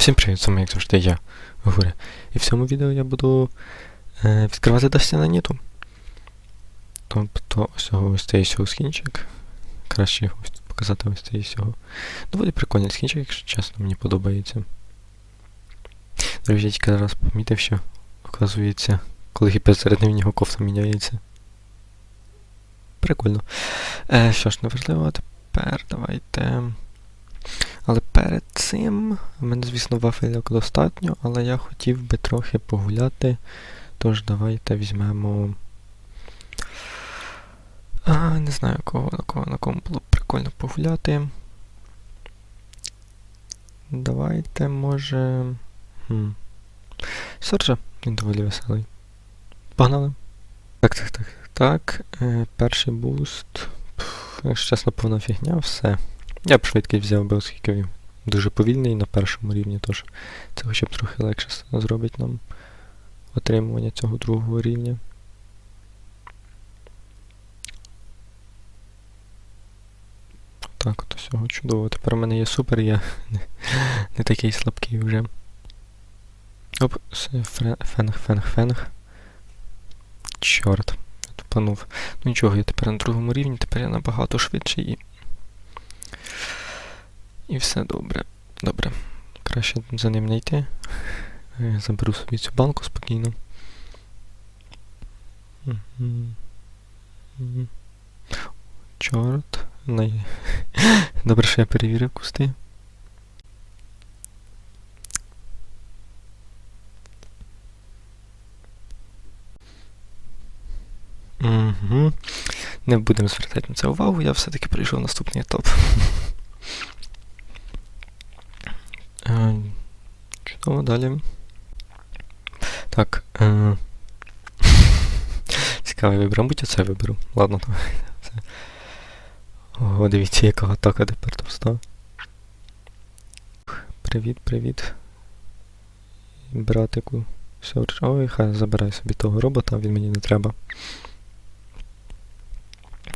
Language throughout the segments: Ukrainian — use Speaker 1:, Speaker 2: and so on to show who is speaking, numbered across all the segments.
Speaker 1: Всім привіт, з вами як завжди я, Гуря. І в цьому відео я буду е, відкривати Дастіна Ніту. Тобто ось цього ось цей всього скінчик. Краще його показати ось цей всього. Доволі прикольний скінчик, якщо чесно, мені подобається. До я тільки зараз помітив, що, оказується, коли гіперзарядний в нього кофта міняється. Прикольно. Е, що ж, неважливо, тепер давайте. Але перед цим, в мене, звісно, вафельок достатньо, але я хотів би трохи погуляти. Тож давайте візьмемо. А, не знаю, кого, на кого, на кому було б прикольно погуляти. Давайте, може. Хм. Сержа, він доволі веселий. Погнали. Так, так, так. Так. Е, перший буст. Якщо чесно, повна фігня, все. Я б швидкість взяв би, оскільки він дуже повільний на першому рівні, тож це хоча б трохи легше зробить нам отримування цього другого рівня. Так, от усього чудово. Тепер у мене є супер, я не, не такий слабкий вже. Оп, фенг, фенг, фенг. Чорт, я тупанув. Ну нічого, я тепер на другому рівні, тепер я набагато швидший і все добре. Добре. Краще за ним не йти. Е, Заберу собі цю банку спокійно. Чорт. Добре, що я перевірив кусти. Угу. Не будемо звертати на це увагу, я все-таки пройшов наступний етап. Е, Чудово, далі. Так. Е... Цікавий вибір, мабуть, оце виберу. Ладно, це. Ого, дивіться, яка атака тепер там стала. Привіт, привіт. Братику. Ой, хай забирай собі того робота, він мені не треба.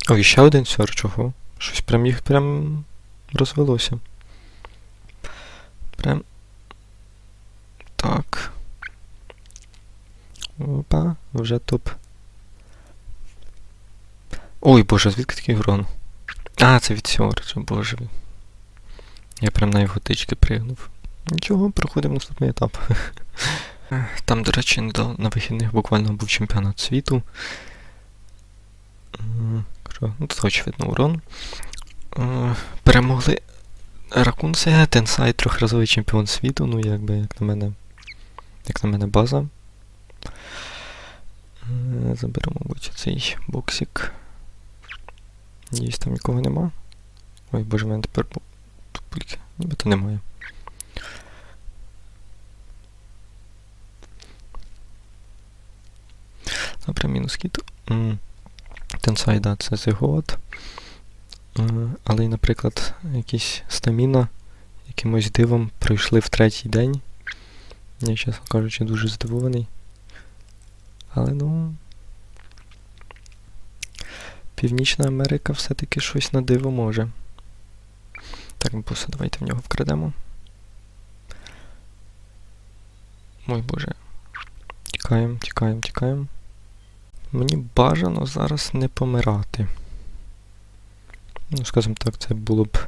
Speaker 1: Ой, ще один сьорч, ого. Щось прям їх прям розвелося. Прям. Так. Опа, вже топ. Ой, боже, звідки такий грон? А, це від Сьорджа, боже. Я прям на його тички пригнув. Нічого, проходимо наступний етап. Там, до речі, на вихідних буквально був чемпіонат світу. Ну, тут очевидно урон. Е, Перемогли Ракун це Тенсай трьохразовий чемпіон світу, ну якби, як на мене. Як на мене база. Е, Заберу, мабуть, цей боксик. Надіюсь, там нікого нема. Ой, боже, в мене тепер тупульки. Нібито немає. Добре, мінус кіт. М, Тенсай, да, це зигот. Е, Але, наприклад, якісь стаміна якимось дивом пройшли в третій день. Я, чесно кажучи, дуже здивований. Але ну. Північна Америка все-таки щось на диво може. Так, буса, давайте в нього вкрадемо. Ой боже. Тікаємо, тікаємо, тікаємо. Мені бажано зараз не помирати. Ну, скажімо так, це було б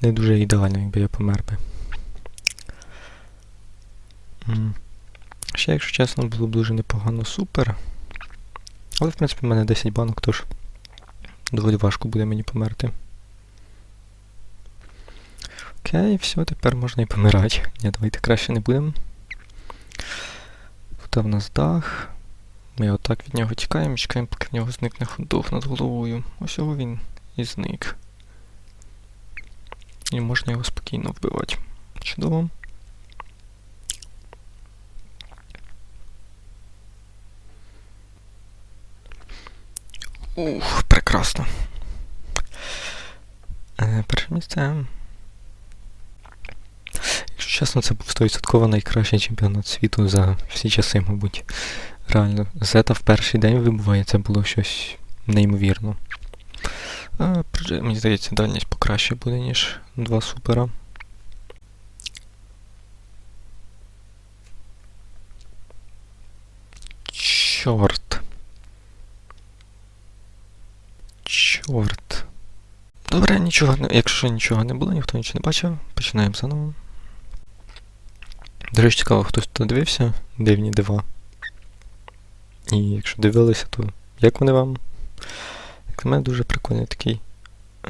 Speaker 1: не дуже ідеально, якби я помер би. Ще, якщо чесно, було б дуже непогано супер. Але, в принципі, в мене 10 банок, тож доволі важко буде мені померти. Окей, все, тепер можна і помирати. Ні, давайте краще не будемо. Тут в нас дах. Ми отак від нього тікаємо, чекаємо, поки в нього зникне ходов над головою. Ось його він і зник. І можна його спокійно вбивати. Чудово. Ух, прекрасно. Е, перше місце. Якщо чесно, це був 100% найкращий чемпіонат світу за всі часи, мабуть. Реально, зета в перший день вибуває, це було щось неймовірно. Мені здається, дальність покраще буде, ніж два супера. Чорт. Чорт. Добре, нічого не... Якщо нічого не було, ніхто нічого не бачив, починаємо заново. До цікаво, хтось тут дивився дивні дива. І якщо дивилися, то як вони вам? Як на мене дуже прикольний такий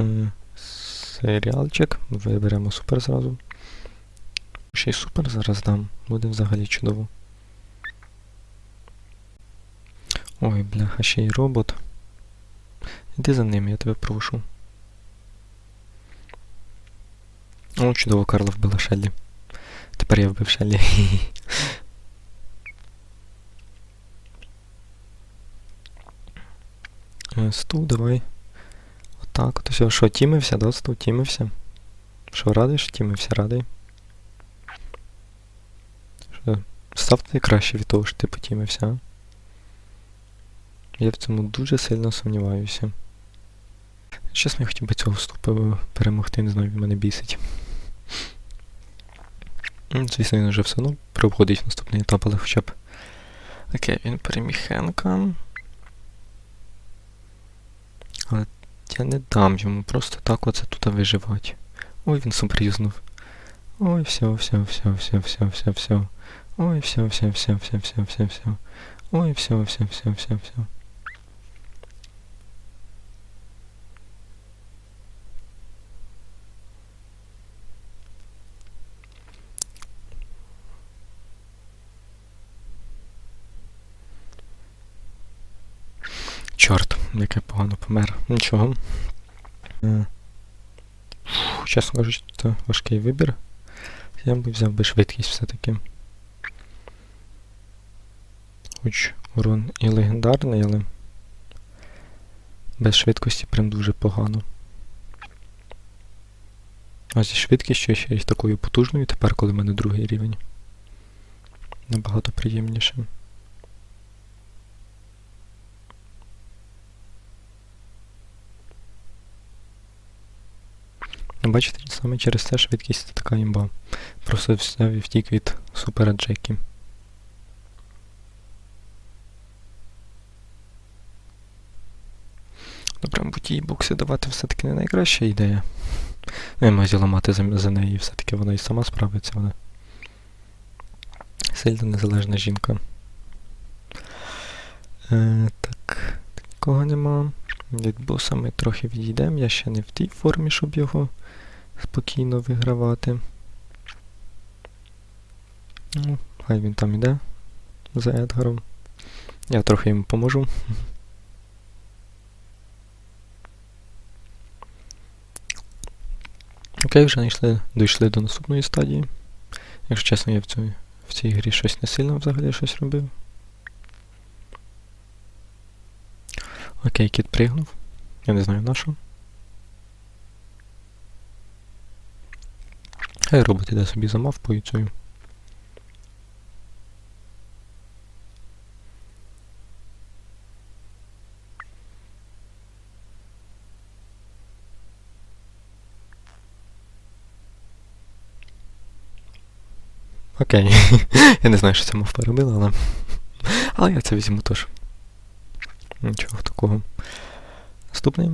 Speaker 1: е, серіалчик. Виберемо супер зразу. Ще й супер зараз дам. Буде взагалі чудово. Ой, бляха, ще й робот. Іди за ним, я тебе прошу. О, чудово, Карла вбила Шеллі. Тепер я вбив Шеллі. Стул, давай. Отак, от все. Що, тімився, да, стул, тімився? Що, радий, що тімився, радий? Що, став ти краще від того, що ти потімився? Я в цьому дуже сильно сумніваюся. Чесно, я хотів би цього вступу перемогти, не знаю, він мене бісить. Звісно, він вже все одно проходить наступний етап, але хоча б. Окей, він переміг Хенка. Але я не дам йому просто так оце тут виживати. Ой, він супер. Ой, все, все, все, все, все, все, все. Ой, все, все, все, все, все, все, все. Ой, все, все, все, все, все. Чорт, як я погано помер. Нічого. Е, фу, Чесно кажучи, це важкий вибір. Я б взяв би швидкість все-таки. Хоч урон і легендарний, але без швидкості прям дуже погано. А зі швидкістю ще й такою потужною тепер, коли в мене другий рівень. Набагато приємніше. Ну, Бачите, саме через це швидкість це така імба. Просто взяв і втік від супера Джекі. Добре, мабуть, їй букси давати все-таки не найкраща ідея. Ну, я маю ламати за, за неї, все-таки вона і сама справиться, вона. Сильно незалежна жінка. Е, так, такого нема. Від боса ми трохи відійдемо, я ще не в тій формі, щоб його спокійно вигравати. Ну, хай він там іде за Едгаром. Я трохи йому поможу. Окей, вже дійшли, дійшли до наступної стадії. Якщо чесно, я в, цій, в цій грі щось не сильно взагалі щось робив. Окей, кіт пригнув. Я не знаю на що. Хай робот іде собі за мавпою цією. Окей. я не знаю, що ця мавпа робила, але. Але я це візьму теж. Нічого такого. Наступний.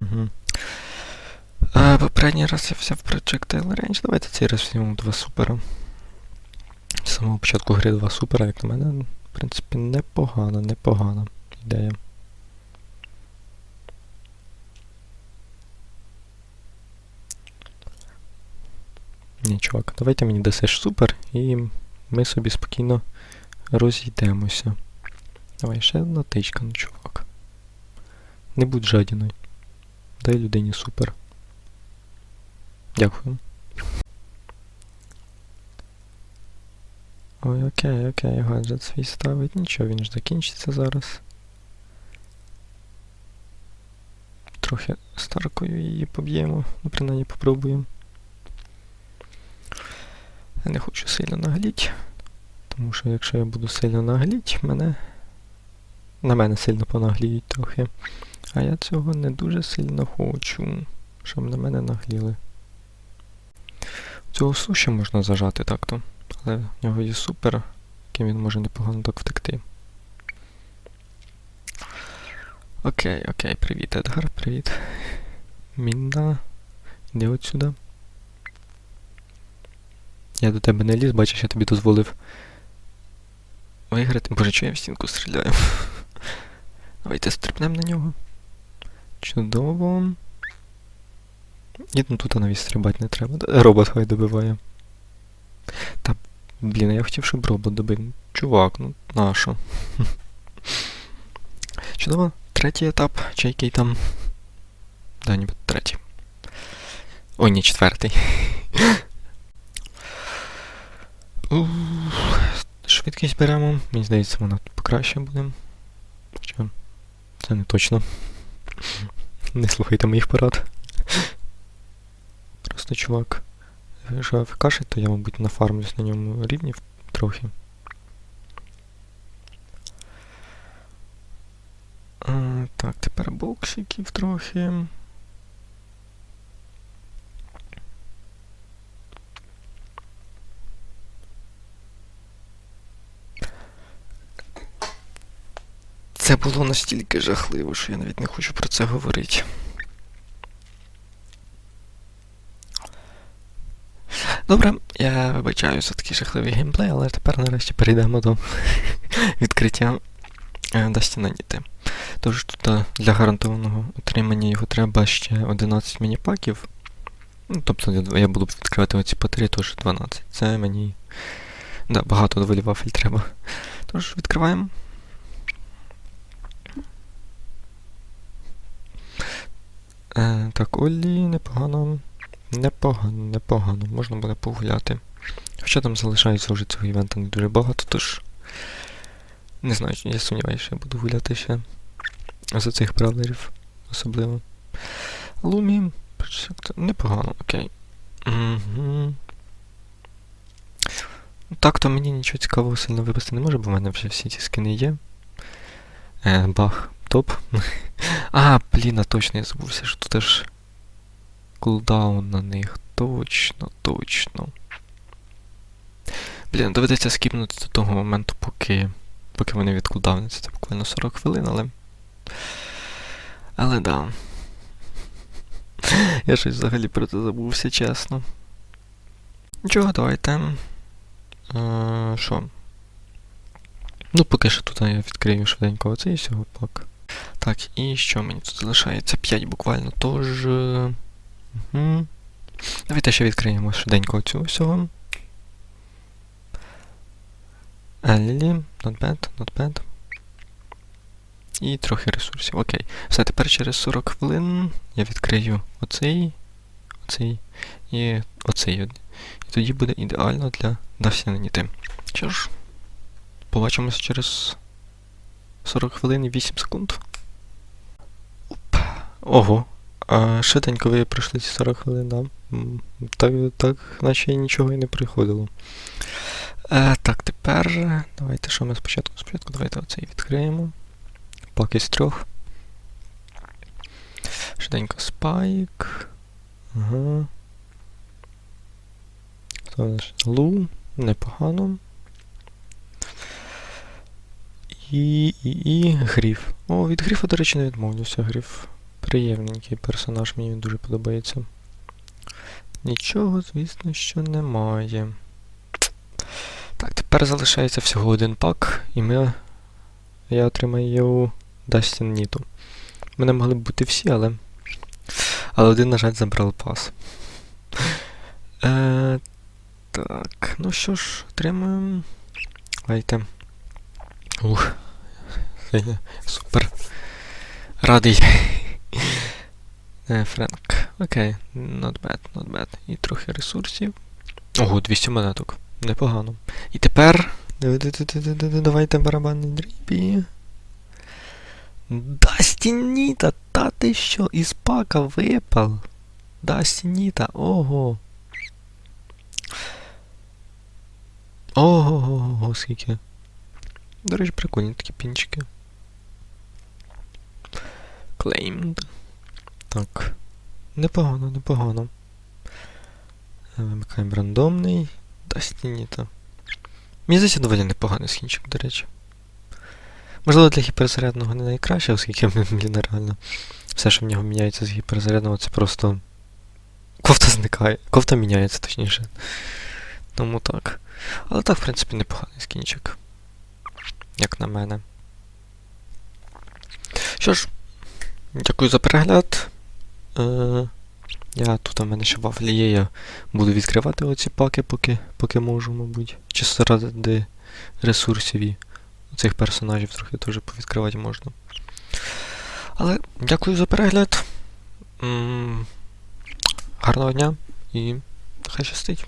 Speaker 1: Угу. А, попередній раз я взяв Projectile Range. Давайте цей раз візьмемо два супера. З самого початку гри два супера, як на мене, в принципі, непогана, непогана ідея. Ні, чувак, давайте мені дасиш супер і ми собі спокійно розійдемося. Давай ще одна тичка, ну чувак. Не будь жадіною. Дай людині супер. Дякую. Ой, окей, окей, гаджет свій ставить. Нічого, він ж закінчиться зараз. Трохи старкою її поб'ємо, ну принаймні попробуємо. Я не хочу сильно нагліть, тому що якщо я буду сильно нагліть, мене... На мене сильно понагліють трохи. А я цього не дуже сильно хочу, щоб на мене нагліли. Цього суші можна зажати так-то, але в нього є супер, яким він може непогано так втекти. Окей, окей, привіт, Едгар, привіт. Мінна. Іди от сюди. Я до тебе не ліз, бачиш, я тобі дозволив виграти. Боже, чого я в стінку стріляю? Давайте стрибнемо на нього. Чудово. І ну тут навіть стрибати не треба. Робот хай добиває. Та, блін, я хотів, щоб робот добив. Чувак, ну нащо? Чудово. Третій етап, чи який там. Да, ніби третій. Ой, ні, четвертий. Швидкість беремо. Мені здається, вона покраще буде. Хоча це не точно. Не слухайте моїх порад. Просто чувак. Що кашить, то я, мабуть, нафармлюсь на ньому рівні трохи. А, так, тепер боксиків трохи. Це було настільки жахливо, що я навіть не хочу про це говорити. Добре, я вибачаю за такий жахливий геймплей, але тепер нарешті перейдемо до відкриття е, Dusty Тож тут е, для гарантованого отримання його треба ще 11 мініпаків. Ну, тобто я- буду відкривати оці по 3, тож 12. Це мені. Да, багато доволі вафель треба. Тож відкриваємо. Е, так, Олі, непогано. Непогано, непогано. Можна буде погуляти. Хоча там залишається вже цього івента не дуже багато, тож. Не знаю, я сумніваюся, що я буду гуляти ще за цих бравлерів особливо. Лумі. Непогано, окей. Угу. Так, то мені нічого цікавого сильно випасти не може, бо в мене вже всі ці скини є. Е, бах, топ. А, блін, а точно я забувся, що тут аж кулдаун на них. Точно, точно. Блін, доведеться скіпнути до того моменту, поки. Поки вони відкулдауняться. Це буквально 40 хвилин, але. Але да. Я щось взагалі про це забувся, чесно. Нічого, давайте. Е, Що? Ну, поки що тут я відкрию швиденько оцей всього пак. Так, і що мені тут залишається? 5 буквально, тож. Угу. Давайте ще відкриємо швиденько цю всього. Not bad, not bad. І трохи ресурсів. Окей. Все, тепер через 40 хвилин я відкрию оцей, оцей і оцей. І тоді буде ідеально для Дасінаніти. Що ж, побачимось через 40 хвилин і 8 секунд. Ого. А швиденько ви пройшли ці 40 хвилин, Так, так, наче нічого і не приходило. Е, так, тепер. Давайте що ми спочатку? Спочатку давайте оцей відкриємо. Пак із трьох. Швиденько спайк. Ага. Лу. Непогано. І, і, і гріф. О, від гріфа, до речі, не відмовлюся. Гріф приємненький персонаж, мені він дуже подобається. Нічого, звісно, що немає. Так, тепер залишається всього один пак, і ми. Я отримаю Dustin Ніту. У мене могли б бути всі, але. Але один, на жаль, забрав пас. Е, так, ну що ж, отримуємо. Давайте. Ух. Супер. Радий. Е, Френк. Окей, not bad, not bad. І трохи ресурсів. Ого, 200 монеток. Непогано. І тепер. Давайте барабанні дрібі. Дастініта, та ти що? Із пака випав. Дастініта, ого. Ого, ого, скільки. До речі, прикольні такі пінчики. Claimed. Так. Непогано, непогано. Е, Вимикаємо рандомний. Дастініта. Мені здається доволі непоганий скінчик, до речі. Можливо, для гіперзарядного не найкраще, оскільки блін, реально. Все, що в нього міняється з гіперзарядного, це просто. Кофта зникає. Кофта міняється, точніше. Тому так. Але так, в принципі, непоганий скінчик. Як на мене. Що ж, дякую за перегляд. Е, я тут у мене ще вафлі є, я буду відкривати оці паки, поки, поки можу, мабуть. Чи заради ресурсів і цих персонажів трохи теж повідкривати можна. Але дякую за перегляд. М, Гарного дня і хай щастить.